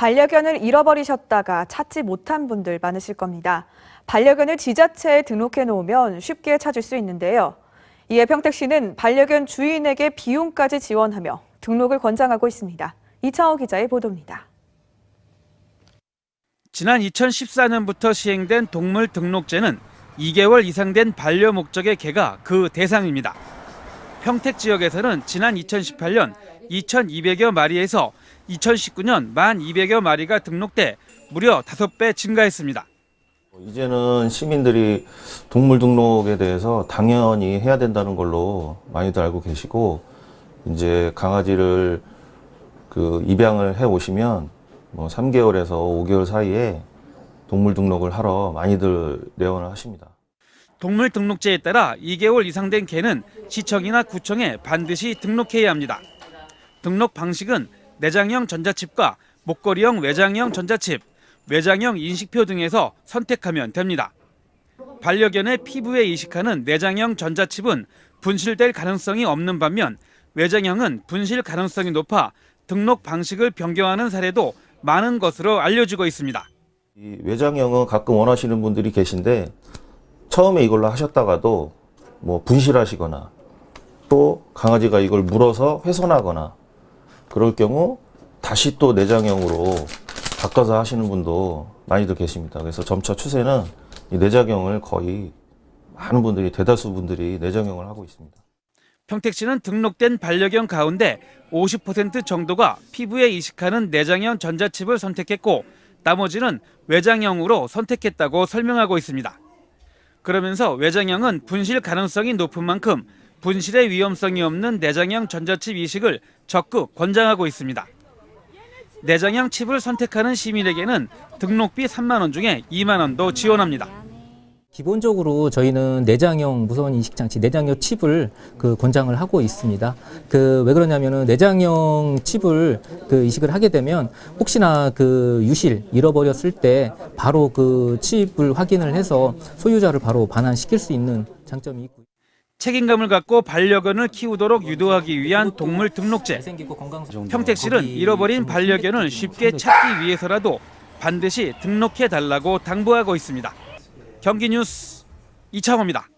반려견을 잃어버리셨다가 찾지 못한 분들 많으실 겁니다. 반려견을 지자체에 등록해 놓으면 쉽게 찾을 수 있는데요. 이에 평택시는 반려견 주인에게 비용까지 지원하며 등록을 권장하고 있습니다. 이창호 기자의 보도입니다. 지난 2014년부터 시행된 동물 등록제는 2개월 이상 된 반려 목적의 개가 그 대상입니다. 평택 지역에서는 지난 2018년 2,200여 마리에서 2019년 1,200여 마리가 등록돼 무려 5배 증가했습니다. 이제는 시민들이 동물 등록에 대해서 당연히 해야 된다는 걸로 많이들 알고 계시고 이제 강아지를 그 입양을 해 오시면 뭐 3개월에서 5개월 사이에 동물 등록을 하러 많이들 내원을 하십니다. 동물 등록제에 따라 2개월 이상 된 개는 시청이나 구청에 반드시 등록해야 합니다. 등록 방식은 내장형 전자칩과 목걸이형 외장형 전자칩, 외장형 인식표 등에서 선택하면 됩니다. 반려견의 피부에 이식하는 내장형 전자칩은 분실될 가능성이 없는 반면 외장형은 분실 가능성이 높아 등록 방식을 변경하는 사례도 많은 것으로 알려지고 있습니다. 이 외장형은 가끔 원하시는 분들이 계신데 처음에 이걸로 하셨다가도 뭐 분실하시거나 또 강아지가 이걸 물어서 훼손하거나 그럴 경우 다시 또 내장형으로 바꿔서 하시는 분도 많이들 계십니다. 그래서 점차 추세는 이 내장형을 거의 많은 분들이 대다수 분들이 내장형을 하고 있습니다. 평택시는 등록된 반려견 가운데 50% 정도가 피부에 이식하는 내장형 전자칩을 선택했고 나머지는 외장형으로 선택했다고 설명하고 있습니다. 그러면서 외장형은 분실 가능성이 높은 만큼 분실의 위험성이 없는 내장형 전자칩 이식을 적극 권장하고 있습니다. 내장형 칩을 선택하는 시민에게는 등록비 3만 원 중에 2만 원도 지원합니다. 기본적으로 저희는 내장형 무선 인식 장치, 내장형 칩을 그 권장을 하고 있습니다. 그 왜 그러냐면은 내장형 칩을 그 이식을 하게 되면 혹시나 그 유실 잃어버렸을 때 바로 그 칩을 확인을 해서 소유자를 바로 반환시킬 수 있는 장점이 있고. 책임감을 갖고 반려견을 키우도록 유도하기 위한 동물 등록제. 평택시는 잃어버린 반려견을 쉽게 찾기 위해서라도 반드시 등록해 달라고 당부하고 있습니다. 경기 뉴스 이창호입니다.